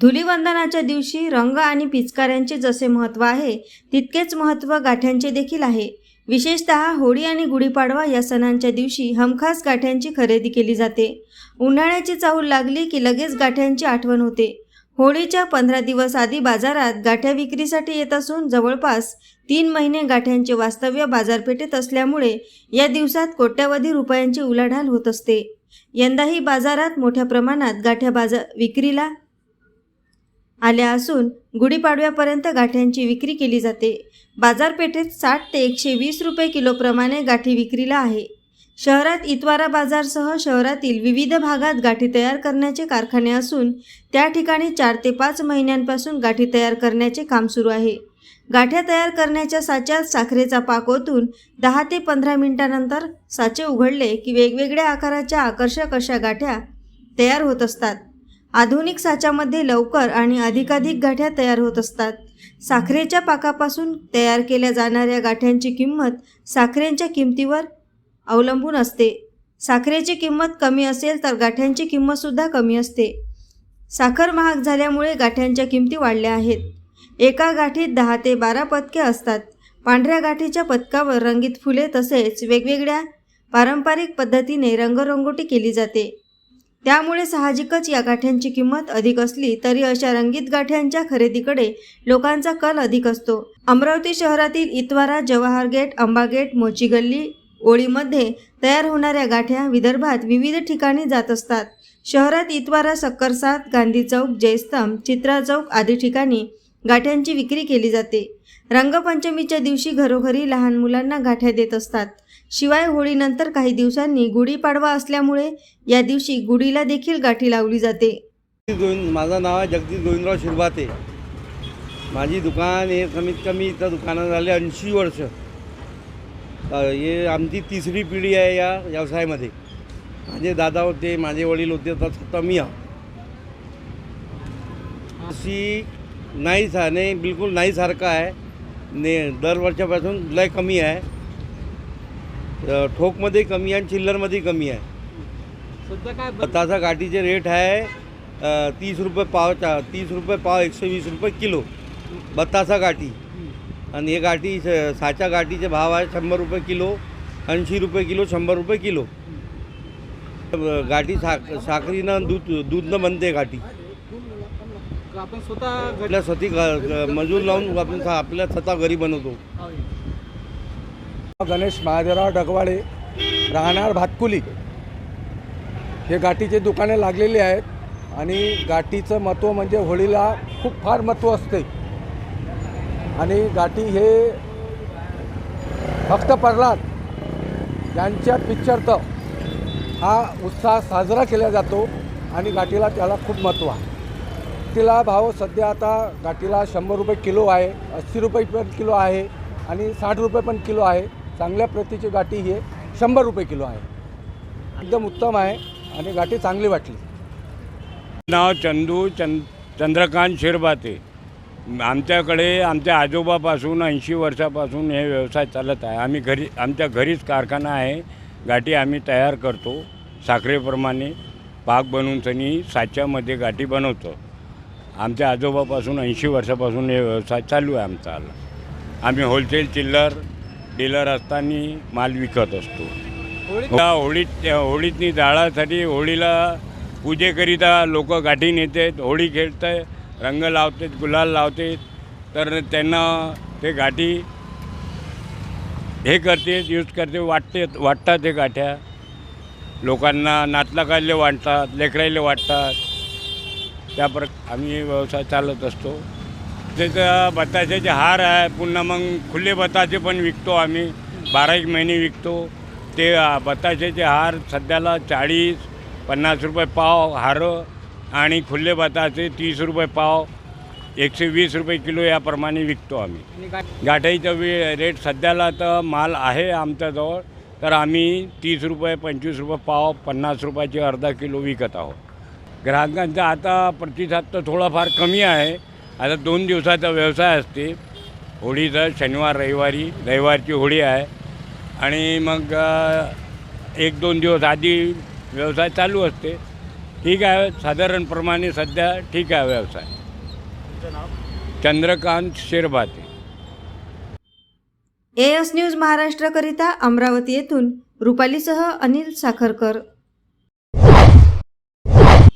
धुलीवंदनाच्या दिवशी रंग आणि पिचकाऱ्यांचे जसे महत्त्व आहे तितकेच महत्त्व गाठ्यांचे देखील आहे. विशेषतः होळी आणि गुढीपाडवा या सणांच्या दिवशी हमखास गाठ्यांची खरेदी केली जाते. उन्हाळ्याची चाहूल लागली की लगेच गाठ्यांची आठवण होते. होळीच्या पंधरा दिवस आधी बाजारात गाठ्या विक्रीसाठी येत असून जवळपास तीन महिने गाठ्यांचे वास्तव्य बाजारपेठेत असल्यामुळे या दिवसात कोट्यवधी रुपयांची उलाढाल होत असते. यंदाही बाजारात मोठ्या प्रमाणात गाठ्या बाजार विक्रीला आल्या असून गुढीपाडव्यापर्यंत गाठ्यांची विक्री केली जाते. बाजारपेठेत साठ ते एकशे वीस रुपये किलोप्रमाणे गाठी विक्रीला आहे. शहरात इतवारा बाजारसह शहरातील विविध भागात गाठी तयार करण्याचे कारखाने असून त्या ठिकाणी चार ते पाच महिन्यांपासून गाठी तयार करण्याचे काम सुरू आहे. गाठ्या तयार करण्याच्या साच्यात साखरेचा पाक ओतून दहा ते पंधरा मिनिटानंतर साचे उघडले की वेगवेगळ्या आकाराच्या आकर्षक अशा गाठ्या तयार होत असतात. आधुनिक साच्यामध्ये लवकर आणि अधिकाधिक गाठ्या तयार होत असतात. साखरेच्या पाकापासून तयार केल्या जाणाऱ्या गाठ्यांची किंमत साखरेच्या किमतीवर अवलंबून असते. साखरेची किंमत कमी असेल तर गाठ्यांची किंमतसुद्धा कमी असते. साखर महाग झाल्यामुळे गाठ्यांच्या किमती वाढल्या आहेत. एका गाठीत दहा ते बारा पदके असतात. पांढऱ्या गाठीच्या पदकावर रंगीत फुले तसेच वेगवेगळ्या पारंपरिक पद्धतीने रंगरंगोटी केली जाते. त्यामुळे साहजिकच या गाठ्यांची किंमत अधिक असली तरी अशा रंगीत गाठ्यांच्या खरेदीकडे लोकांचा कल अधिक असतो. अमरावती शहरातील इतवारा जवाहर गेट अंबा गेट मोची गल्ली ओळीमध्ये तयार होणाऱ्या गाठ्या विदर्भात विविध ठिकाणी जात असतात. शहरात इतवारा सक्करसाद गांधी चौक जयस्तंभ चित्रा चौक आदी ठिकाणी गाठ्यांची विक्री केली जाते. रंगपंचमीच्या दिवशी घरोघरी लहान मुलांना गाठ्या देत असतात. शिवाय होळीनंतर काही दिवसांनी गुढीपाडवा असल्यामुळे या दिवशी गुढीला देखील गाठी लावली जाते. गोविंद माझं नाव आहे जगदीश गोविंदराव शिरभाते माझी दुकान हे कमीत कमी इथं दुकानात झाले ऐंशी वर्ष. हे आमची तिसरी पिढी आहे या व्यवसायामध्ये. माझे दादा होते माझे वडील होते तर स्वतः मी आहे. अशी नाही सा नाही बिलकुल नाही सारखं आहे. ने दर वर्षापासून लय कमी आहे. ठोकमध्ये कमी आहे आणि चिल्लरमध्ये कमी आहे. सध्या काय बदल- ताजा गाठीचे रेट आहे अ, तीस रुपये पावचा तीस रुपये पाव एकशे वीस रुपये किलो बत्तासा गाठी. आणि हे गाठी स- साच्या गाठीचे भाव आहे शंभर रुपये किलो ऐंशी रुपये किलो शंभर रुपये किलो. अ, गाठी साक साखरीनं दूध दूधनं बनते गाठी. आपण स्वतः घरी आपल्या स्वतः ग- ग- मजूर लावून आपण सा- आपल्या स्वतः घरी बनवतो. गणेश महादेवराव डगवाडे राहणार भातकुली. हे गाठीचे दुकाने लागलेली आहेत आणि गाठीचं महत्त्व म्हणजे होळीला खूप फार महत्त्व असते. आणि गाठी हे भक्त प्रल्हाद यांच्या पिक्चरत हा उत्साह साजरा केला जातो आणि गाठीला त्याला खूप महत्त्व आहे. तिला भाव सध्या आता गाठीला शंभर रुपये किलो आहे अस्सी रुपये पण किलो आहे आणि साठ रुपये पण किलो आहे. चांगल्या प्रतीची गाठी ही शंभर रुपये किलो आहे. एकदम उत्तम आहे आणि गाठी चांगली वाटली. नाव चंदू चंद चंद्रकांत शिरभाते आमच्याकडे आमच्या आजोबापासून ऐंशी वर्षापासून हे व्यवसाय चालत आहे. आम्ही घरी आमच्या घरीच कारखाना आहे. गाठी आम्ही तयार करतो. साखरेप्रमाणे पाक बनवून सनी साच्यामध्ये गाठी बनवतो. आमच्या आजोबापासून ऐंशी वर्षापासून हे व्यवसाय चालू आहे आमचा. आम्ही होलसेल चिल्लर डीलर असताना माल विकत असतो. होळी या होळीत होळीतनी जाळासाठी होळीला पूजेकरिता लोक गाठी नेतात होळी खेळतात रंग लावतात गुलाल लावतात. तर त्यांना ते गाठी हे करते यूज करते वाटते वाटतात ते गाठ्या. लोकांना नातलाकायले वाटतात लेकरायले वाटतात. त्या प्र आम्ही व्यवसाय चालत असतो. त्याचं बताशाचे हार आहे पुन्हा मग खुले बताशे पण विकतो आम्ही बारा एक महिने विकतो। ते बताशाचे हार सध्याला चाळीस पन्नास रुपये पाव हारं आणि खुले बताशे तीस रुपये पाव एकशे वीस रुपये किलो याप्रमाणे विकतो आम्ही गाठाईचा वे रेट सध्याला तर माल आहे आमच्याजवळ तर आम्ही तीस रुपये पंचवीस रुपये पाव पन्नास रुपयाचे अर्धा किलो विकत आहोत। ग्राहकांचा आता प्रतिसाद तर थोडाफार कमी आहे आता दोन दिवसाचा व्यवसाय असते. होळीचा शनिवार रविवारी रविवारची होळी आहे. आणि मग एक दोन दिवस आधी व्यवसाय चालू असते. ठीक आहे साधारणप्रमाणे सध्या ठीक आहे व्यवसाय. चंद्रकांत शेरभाते. एस न्यूज महाराष्ट्रकरिता अमरावती येथून रुपालीसह अनिल साखरकर.